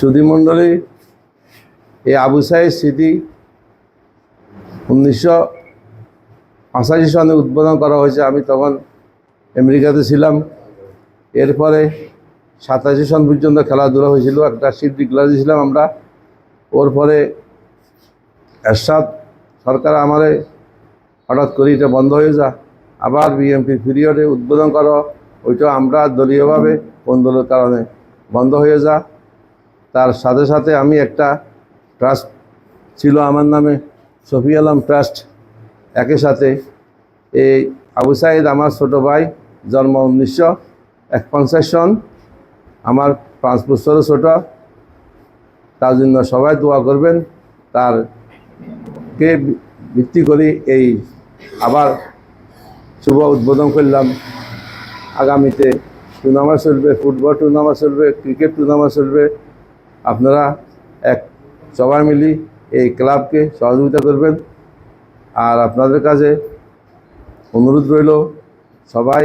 সুধীমণ্ডলী এই আবু সাইদ স্মৃতি উনিশশো পঁচাশি সনে উদ্বোধন করা হয়েছে। আমি তখন আমেরিকাতে ছিলাম। এরপরে সাতাশি সন পর্যন্ত খেলাধুলা হয়েছিল। একটা সিট ডিক্লার দিয়েছিলাম আমরা। ওর পরে এরশাদ সরকার আমারে হঠাৎ করে, এটা বন্ধ হয়ে যা। আবার বিএমপি পিরিয়ডে উদ্বোধন করো। ওইটা আমরা দলীয়ভাবে কোন দলের কারণে বন্ধ হয়ে যা। তার সাথে সাথে আমি একটা ট্রাস্ট ছিল আমার নামে, শফি আলম ট্রাস্ট। একই সাথে এই আবু সাইদ, আমার ছোটো ভাই, জন্ম উনিশশো একপঞ্চাশ সন। আমার পাঁচ বছরের ছোটো। তার জন্য সবাই দোয়া করবেন। তার কে ভিত্তি করে এই আবার শুভ উদ্বোধন করলাম। আগামীতে টুর্নামেন্ট চলবে, ফুটবল টুর্নামেন্ট চলবে ক্রিকেট টুর্নামেন্ট চলবে। আপনারা এক সবাই মিলি এই ক্লাবকে সহযোগিতা করবেন। আর আপনাদের কাছে অনুরোধ রইল, সবাই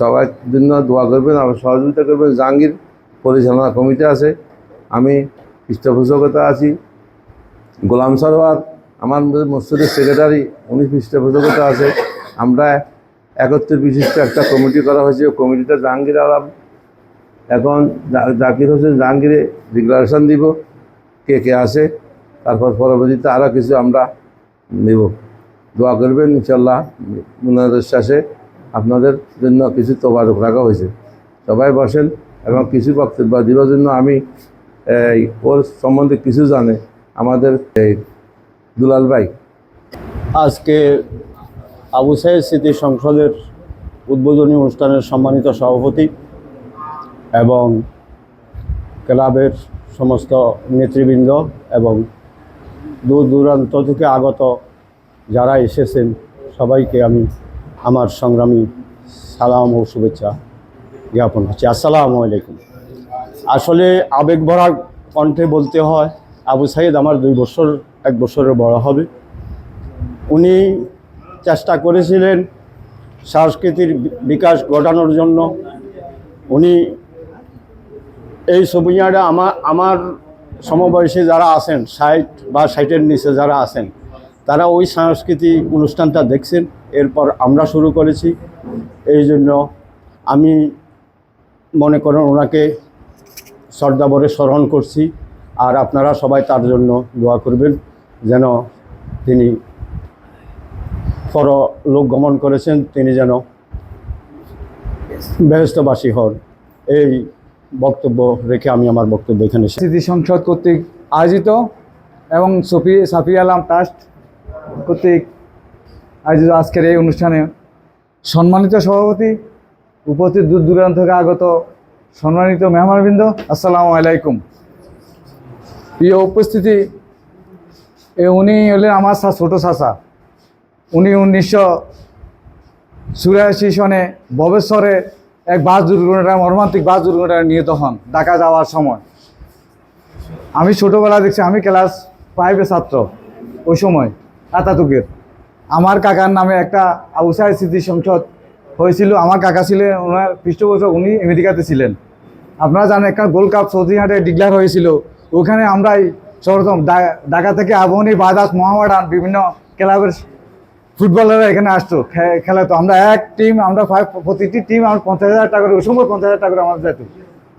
সবাই জন্য দোয়া করবেন আর সহযোগিতা করবেন। জাহাঙ্গীর পরিচালনা কমিটি আছে, আমি পৃষ্ঠপোষকতা আছি। গোলাম সরোয়ার, আমার মসজিদের সেক্রেটারি উনি পৃষ্ঠপোষকতা আছে। আমরা একত্রিশ বিশিষ্ট একটা কমিটি করা হয়েছে কমিটিটা জাহাঙ্গীর আলম এখন জাকির হোসেন জাহাঙ্গীরে ডিক্লারেশন দিব, কে কে আসে তারপর পরবর্তীতে আরও কিছু আমরা নেব। দোয়া করবেন ইনশাল্লাহ মুনাদের শেষে আপনাদের জন্য কিছু তোবারক রাখা হয়েছে। সবাই বসেন এবং কিছু বক্তব্য দেওয়ার জন্য আমি ওর সম্বন্ধে কিছু জানে আমাদের, এই, দুলাল ভাই। আজকে আবু সাইদ স্মৃতি সংসদের উদ্বোধনী অনুষ্ঠানের সম্মানিত সভাপতি এবং ক্লাবের সমস্ত নেতৃবৃন্দ এবং দূর দূরান্ত থেকে আগত যারা এসেছেন, সবাইকে আমি আমার সংগ্রামী সালাম ও শুভেচ্ছা জ্ঞাপন করছি। আসসালামু আলাইকুম। আসলে আবেগ ভরা কণ্ঠে বলতে হয়, আবু সাইদ আমার দুই বছর, এক বছরের বড় হবে। উনি চেষ্টা করেছিলেন সংস্কৃতির বিকাশ ঘটানোর জন্য। উনি এই সবুজাটা আমার আমার সমবয়সী যারা আছেন, ষাট বা ষাটের নিচে যারা আছেন, তারা ওই সাংস্কৃতিক অনুষ্ঠানটা দেখছেন। এরপর আমরা শুরু করেছি। এই জন্য আমি মনে করেন ওনাকে শ্রদ্ধাভরে স্মরণ করছি আর আপনারা সবাই তার জন্য দোয়া করবেন যেন তিনি পরলোক গমন করেছেন, তিনি যেন বেহস্তবাসী হন। এই বক্তব্য রেখে আমি আমার বক্তব্য এখানে স্মৃতি সংসদ কর্তৃক আয়োজিত এবং সফি সাফি আলম ট্রাস্ট কর্তৃক আয়োজিত আজকের এই অনুষ্ঠানে সম্মানিত সভাপতি উপস্থিত দূর দূরান্ত থেকে আগত সম্মানিত মেহমানবৃন্দ, আসসালামু আলাইকুম। প্রিয় উপস্থিতি, এ উনি হলেন আমার ছোটো চাষা উনি উনিশশো চুরাশি সনে ভবেশ্বরে এক বাস দুর্ঘটনা, মর্মান্তিক বাস দুর্ঘটনায় নিহত হন ঢাকা যাওয়ার সময়। আমি ছোটোবেলা দেখছি, আমি ক্লাস ফাইভের ছাত্র ওই সময় আতাতুকের আমার কাকার নামে একটা আবুসাই স্মৃতি সংসদ হয়েছিল, আমার কাকা ছিলেন, ওনার পৃষ্ঠপোষক, উনি আমেরিকাতে ছিলেন। আপনারা জানেন, একটা গোল্ড কাপ সৌদিহাটে ডিক্লেয়ার হয়েছিল, ওখানে আমরাই সর্বপ্রথম ঢাকা থেকে আবহনী বাদাস মোহামেডান বিভিন্ন ক্লাবের ফুটবলাররা এখানে আসতো, খে- খেলাতো। আমরা এক টিম আমরা প্রতিটি টিম আমার পঞ্চাশ হাজার টাকা করে ওই সময় পঞ্চাশ হাজার টাকা করে আমার যেত।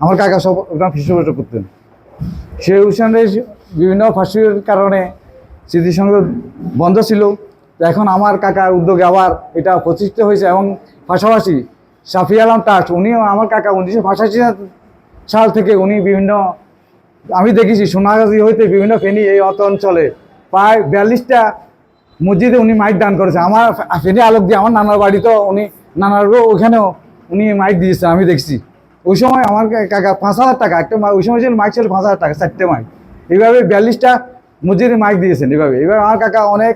আমার কাকা সব ওখানে পৃষ্ঠপোষক করতেন। সেই অনুষ্ঠানে বিভিন্ন ফাঁসির কারণে স্মৃতিসংঘ বন্ধ ছিল। তো এখন আমার কাকার উদ্যোগে আবার এটা প্রতিষ্ঠিত হয়েছে এবং পাশাপাশি সাফি আলম ট্রাস্ট উনিও আমার কাকা উনিশশো পঁচাশি সাল থেকে উনি বিভিন্ন, আমি দেখেছি সোনাগাছি হইতে বিভিন্ন ফেনি এই অত অঞ্চলে প্রায় বিয়াল্লিশটা মসজিদে উনি মাইক দান করেছে। আমার ফেনি আলোক দিয়ে, আমার নানার বাড়িতেও উনি, নানার ওখানেও উনি মাইক দিয়েছেন, আমি দেখছি। ওই সময় আমার কাকা পাঁচ হাজার টাকা, একটা ওই সময় ছিল মাইক ছিল পাঁচ হাজার টাকা, চারটে মাইক। এইভাবে বিয়াল্লিশটা মসজিদে মাইক দিয়েছেন এভাবে এবার আমার কাকা অনেক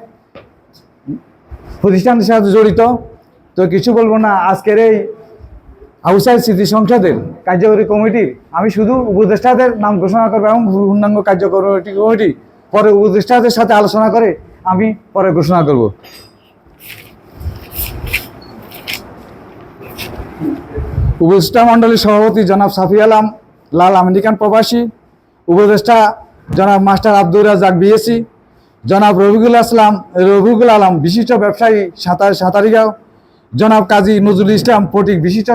প্রতিষ্ঠানের সাথে জড়িত। তো কিছু বলব না, আজকের এই আউসাইড স্মৃতি সংসদের কার্যকরী কমিটির আমি শুধু উপদেষ্টাদের নাম ঘোষণা করব এবং পূর্ণাঙ্গ কার্যকরী কমিটি, পরে উপদেষ্টাদের সাথে আলোচনা করে আমি পরে ঘোষণা করব। উপদেষ্টা মণ্ডলীর সভাপতি জনাব সাফি আলম, লাল আমেরিকান প্রবাসী। উপদেষ্টা জনাব মাস্টার আব্দুর রাজাক বিএসি জনাব রবিকুল আসলাম রবিকুল আলম বিশিষ্ট ব্যবসায়ী, সাঁতার সাঁতারিগাঁও জনাব কাজী নজরুল ইসলাম ফটিক বিশিষ্ট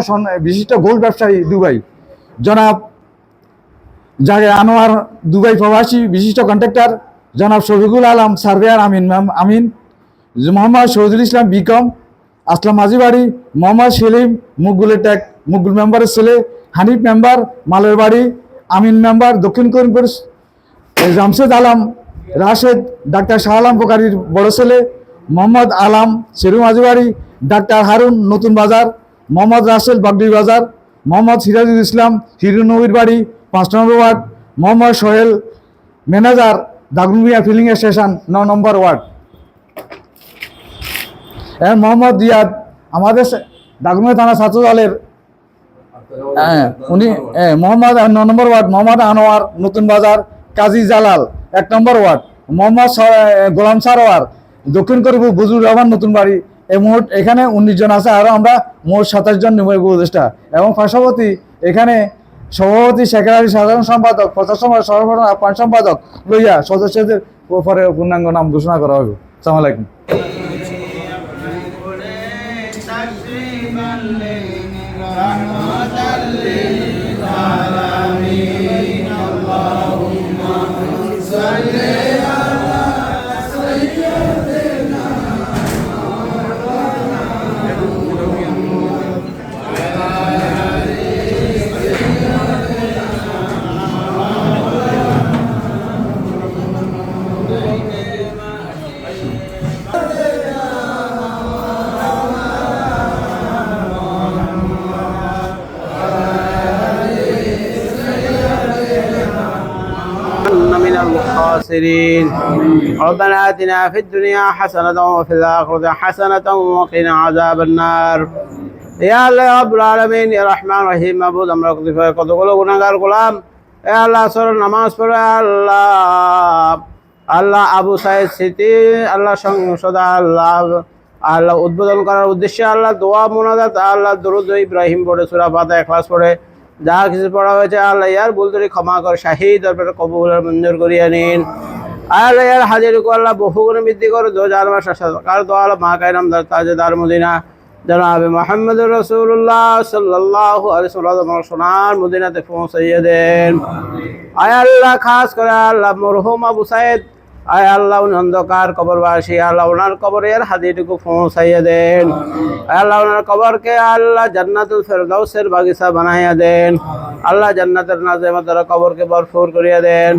বিশিষ্ট গোল্ড ব্যবসায়ী, দুবাই। জনাব জাগে আনোয়ার, দুবাই প্রবাসী, বিশিষ্ট কন্ট্রাক্টর। জনাব Shafiqul Alam surveyor Amin ma'am- Amin. Mohammad Shahidul Islam BCom Aslam Majhibari, Mohammad Selim মুগুলের ট্যাক মুগুল মেম্বারের ছেলে, হানিফ মেম্বার, মালের বাড়ি, আমিন মেম্বার, দক্ষিণ করিমপুর, জামশেদ আলম, রাশেদ, ডাক্তার শাহ আলম পোকারির বড় ছেলে, মোহাম্মদ আলাম, শেরু মাঝিবাড়ি, ডাক্তার হারুন, নতুন বাজার, মোহাম্মদ রাসেল বাগডি বাজার, মোহাম্মদ সিরাজুল ইসলাম, হিরুনবীর বাড়ি, পাঁচ নম্বর ward, Mohammad Sohel, manager Dagonmia filling station ন নম্বর ওয়ার্ড হ্যাঁ মোহাম্মদ দিয়াদ আমাদের দাগনমিয়া থানা ছাত্র দলের হ্যাঁ উনি হ্যাঁ, মোহাম্মদ ন নম্বর ওয়ার্ড মোহাম্মদ আনোয়ার নতুন বাজার কাজী জালাল এক নম্বর ওয়ার্ড মোহাম্মদ গোলাম সারোয়ার দক্ষিণ করিব বুজুর রহমান নতুন বাড়ি। এই মোট এখানে উনিশ জন আছে আরও আমরা মোট সাতাশ জন নির্বাহী উপদেষ্টা। এবং পার্শ্ববর্তী এখানে সভাপতি সেক্রেটারি সাধারণ সম্পাদক প্রচার সম্পাদক সর্বপ্রধান আহ্বান সম্পাদক লইয়া সদস্যদের পরে পূর্ণাঙ্গ নাম ঘোষণা করা হবে সালাম আলাইকুম كنا الخاسرين ربنا آتنا في الدنيا حسنة وفي الآخرة حسنة وقنا عذاب النار ইয়া আল্লাহ রাব্বুল আলামিন ইয়া রহমান রহিম মাবুদ আমরা কতিপয় কতগুলো গুনাহগার গোলাম এ আল্লাহ সর নামাজ পড়ে আল্লাহ আল্লাহ আবু সাইদ স্মৃতি আল্লাহ সংসদ আল্লাহ আল্লাহ উদ্বোধন করার উদ্দেশ্যে আল্লাহ দোয়া মোনাজাত আল্লাহ দরুদ ইব্রাহিম পড়ে সুরা ফাতা এখলাস পড়ে যা কিছু পড়া হয়েছে, আল্লাহ ইয়ার ভুল ক্ষমা কর, শাহিদ, তারপরে কবুল মঞ্জুর করিয়া নিন। আল্লাহ হাজির কো আল্লাহ বহু গুণে বৃদ্ধি করো দো চার মাস কার। দো আল্লাহ মা কাইরাম দার তাজেদার মদিনা। জনাবে মোহাম্মদ রসুল্লাহ সাল্লাহ সোনার মদিনাতে পৌঁছাইয়ে দেন। আয় আল্লাহ, খাস করে আল্লাহ, মরহুম আবু সাইদ আয় আল্লাহ অন্ধকার কবরবাসী, আল্লাহ ওনার কবরের হাদিটুকু পৌঁছাইয়া দেন। আয় আল্লাহ, ওনার কবরকে আল্লাহ জান্নাতুল ফেরদাউসের বাগিচা বানাইয়া দেন। আল্লাহ জান্নাতের নাজেমা দ্বারা কবরকে ভরপুর করিয়া দেন।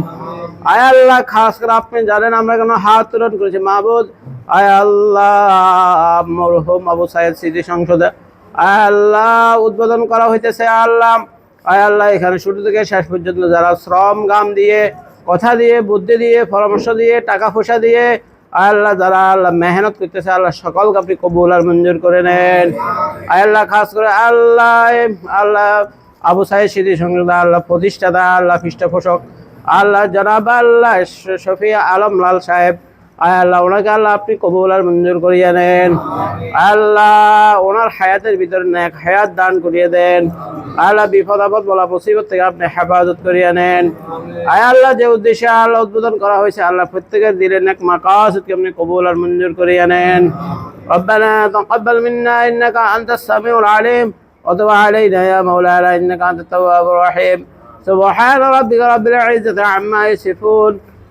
আয় আল্লাহ, খাস করে আপনি জানেন আমরা কেন হাত তুলন করেছি, মাহবুদ? আয় আল্লাহ, মরহুম আবু সাইদ স্মৃতি সংসদে। আয় আল্লাহ, উদ্বোধন করা হইতেছে আল্লাহ। আয় আল্লাহ, এখানে শুরু থেকে শেষ পর্যন্ত যারা শ্রম গাম দিয়ে কথা দিয়ে, বুদ্ধি দিয়ে, পরামর্শ দিয়ে, টাকা পয়সা দিয়ে, আল্লাহ যারা আল্লাহ মেহনত করতেছে, আল্লাহ সকলকে আপনি কবুল আর মঞ্জুর করে নেন। আল্লাহ খাস করে আল্লাহ আল্লাহ আবু সাহেব সিদ্ধি সংসদ আল্লাহ প্রতিষ্ঠাতা, আল্লাহ পৃষ্ঠপোষক, আল্লাহ জনাব আল্লাহ শফিয়া আলম লাল সাহেব। আয় আল্লাহ ওনাকে আল্লাহ আপনি কবুল আর মঞ্জুর করিয়ে নেন আল্লাহ ওনার হায়াতের ভিতরে নেক হায়াত দান করিয়ে দেন আল্লাহ বিপদ আপদ বলা মুসিবত থেকে আপনি হেফাজত করিয়ে নেন আয় আল্লাহ যে উদ্দেশ্যে আল্লাহ উদ্বোধন করা হয়েছে আল্লাহ প্রত্যেকের দিলে নেক মাকাসকে আপনি কবুল আর মঞ্জুর করিয়ে নেন ربنا تقبل منا انك انت السميع العليم وتب علينا يا مولانا انك انت التواب الرحيم سبحان ربك رب العزه عما يصفون